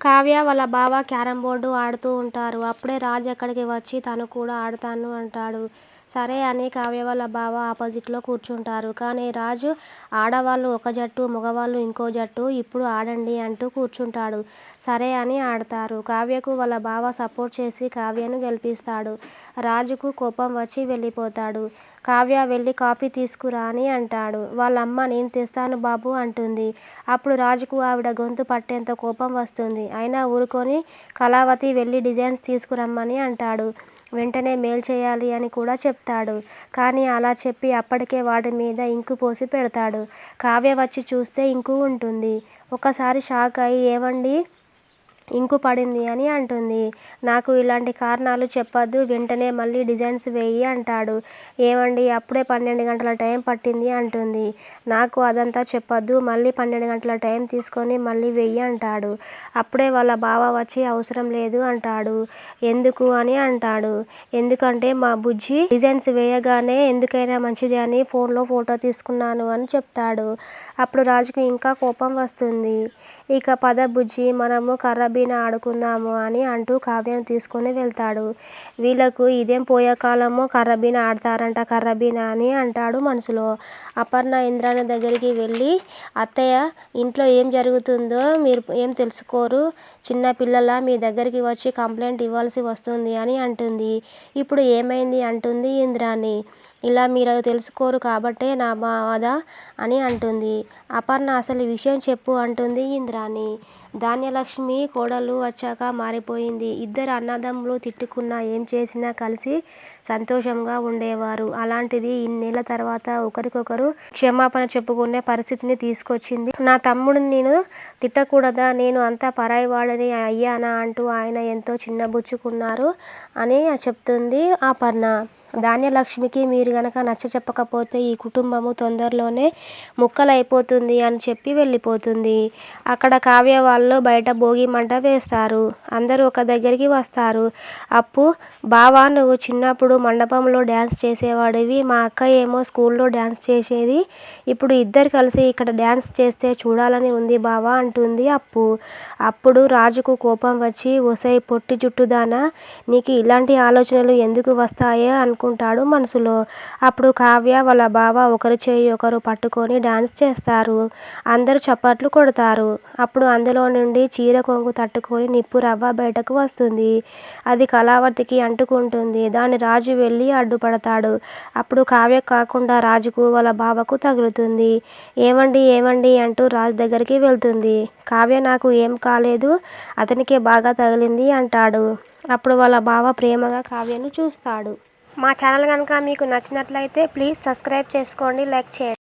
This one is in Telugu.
కావ్య వాళ్ళ బావ క్యారం బోర్డు ఆడుతూ ఉంటారు. అప్పుడే రాజు అక్కడికి వచ్చి తను కూడా ఆడతాను అంటాడు. సరే అని కావ్యవాళ్ళ బావ ఆపోజిట్లో కూర్చుంటారు. కానీ రాజు ఆడవాళ్ళు ఒక జట్టు మగవాళ్ళు ఇంకో జట్టు ఇప్పుడు ఆడండి అంటూ కూర్చుంటాడు. సరే అని ఆడతారు. కావ్యకు వాళ్ళ బావ సపోర్ట్ చేసి కావ్యను గెలిపిస్తాడు. రాజుకు కోపం వచ్చి వెళ్ళిపోతాడు. కావ్య వెళ్ళి కాఫీ తీసుకురా అని అంటాడు. వాళ్ళ అమ్మ నేను తెస్తాను బాబు అంటుంది. అప్పుడు రాజుకు ఆవిడ గొంతు పట్టేంత కోపం వస్తుంది. అయినా ఊరుకొని కళావతి వెళ్ళి డిజైన్స్ తీసుకురమ్మని అంటాడు. వెంటనే మేలు చేయాలి అని కూడా చెప్తాడు. కానీ అలా చెప్పి అప్పటికే వాటి మీద ఇంకు పోసి పెడతాడు. కావ్య వచ్చి చూస్తే ఇంకు ఉంటుంది. ఒకసారి షాక్ అయి ఏవండి? ఇంకు పడింది అని అంటుంది. నాకు ఇలాంటి కారణాలు చెప్పొద్దు వెంటనే మళ్ళీ డిజైన్స్ వేయి అంటాడు. ఏవండి అప్పుడే పన్నెండు గంటల టైం పట్టింది అంటుంది. నాకు అదంతా చెప్పొద్దు మళ్ళీ పన్నెండు గంటల టైం తీసుకొని మళ్ళీ వెయ్యి అంటాడు. అప్పుడే వాళ్ళ బావ వచ్చి అవసరం లేదు అంటాడు. ఎందుకు? అని అంటాడు. ఎందుకంటే మా బుజ్జి డిజైన్స్ వేయగానే ఎందుకైనా మంచిది అని ఫోన్లో ఫోటో తీసుకున్నాను అని చెప్తాడు. అప్పుడు రాజుకు ఇంకా కోపం వస్తుంది. ఇక పద బుజ్జి మనము బీన ఆడుకుందాము అని అంటూ కావ్యను తీసుకొని వెళ్తాడు. వీళ్ళకు ఇదేం పోయేకాలమో కర్రబీన ఆడతారంట కర్రబీన అని అంటాడు మనసులో. అపర్ణ ఇంద్రాని దగ్గరికి వెళ్ళి అత్తయ్య ఇంట్లో ఏం జరుగుతుందో మీరు ఏం తెలుసుకోరు? చిన్న పిల్లల మీ దగ్గరికి వచ్చి కంప్లైంట్ ఇవ్వాల్సి వస్తుంది అని అంటుంది. ఇప్పుడు ఏమైంది? అంటుంది ఇంద్రాని. ఇలా మీరు తెలుసుకోరు కాబట్టే నా బాధ అని అంటుంది. అపర్ణ అసలు విషయం చెప్పు అంటుంది ఇంద్రాణి. ధాన్యలక్ష్మి కోడలు వచ్చాక మారిపోయింది. ఇద్దరు అన్నదమ్ములు తిట్టుకున్నా ఏం చేసినా కలిసి సంతోషంగా ఉండేవారు. అలాంటిది ఇన్నేళ్ళ తర్వాత ఒకరికొకరు క్షమాపణ చెప్పుకునే పరిస్థితిని తీసుకొచ్చింది. నా తమ్ముడిని నేను తిట్టకూడదా? నేను అంత పరాయివాడని అయ్యానా? అంటూ ఆయన ఎంతో చిన్నబుచ్చుకున్నారు అని చెప్తుంది అపర్ణ. ధాన్యలక్ష్మికి మీరు గనక నచ్చచెప్పకపోతే ఈ కుటుంబము తొందరలోనే ముక్కలైపోతుంది అని చెప్పి వెళ్ళిపోతుంది. అక్కడ కావ్య వాళ్ళు బయట భోగి మంట వేస్తారు. అందరూ ఒక దగ్గరికి వస్తారు. అప్పు బావా నువ్వు చిన్నప్పుడు మండపంలో డ్యాన్స్ చేసేవాడివి. మా అక్క ఏమో స్కూల్లో డ్యాన్స్ చేసేది. ఇప్పుడు ఇద్దరు కలిసి ఇక్కడ డ్యాన్స్ చేస్తే చూడాలని ఉంది బావా అంటుంది అప్పు. అప్పుడు రాజుకు కోపం వచ్చి ఒసై పొట్టి జుట్టుదానా నీకు ఇలాంటి ఆలోచనలు ఎందుకు వస్తాయో అనుకుంటాడు మనసులో. అప్పుడు కావ్య వాళ్ళ బావ ఒకరు చేయి ఒకరు పట్టుకొని డ్యాన్స్ చేస్తారు. అందరూ చప్పట్లు కొడతారు. అప్పుడు అందులో నుండి చీర కొంగు తట్టుకొని నిప్పు రవ్వ బయటకు వస్తుంది. అది కళావతికి అంటుకుంటుంది. దాన్ని రాజు వెళ్ళి అడ్డుపడతాడు. అప్పుడు కావ్య కాకుండా రాజుకు వాళ్ళ బావకు తగులుతుంది. ఏమండి ఏమండి అంటూ రాజు దగ్గరికి వెళ్తుంది. కావ్య నాకు ఏం కాలేదు. అతనికే బాగా తగిలింది అంటాడు. అప్పుడు వాళ్ళ బావ ప్రేమగా కావ్యను చూస్తాడు. మా ఛానల్ కనుక మీకు నచ్చినట్లయితే ప్లీజ్ సబ్స్క్రైబ్ చేసుకోండి లైక్ చేయండి.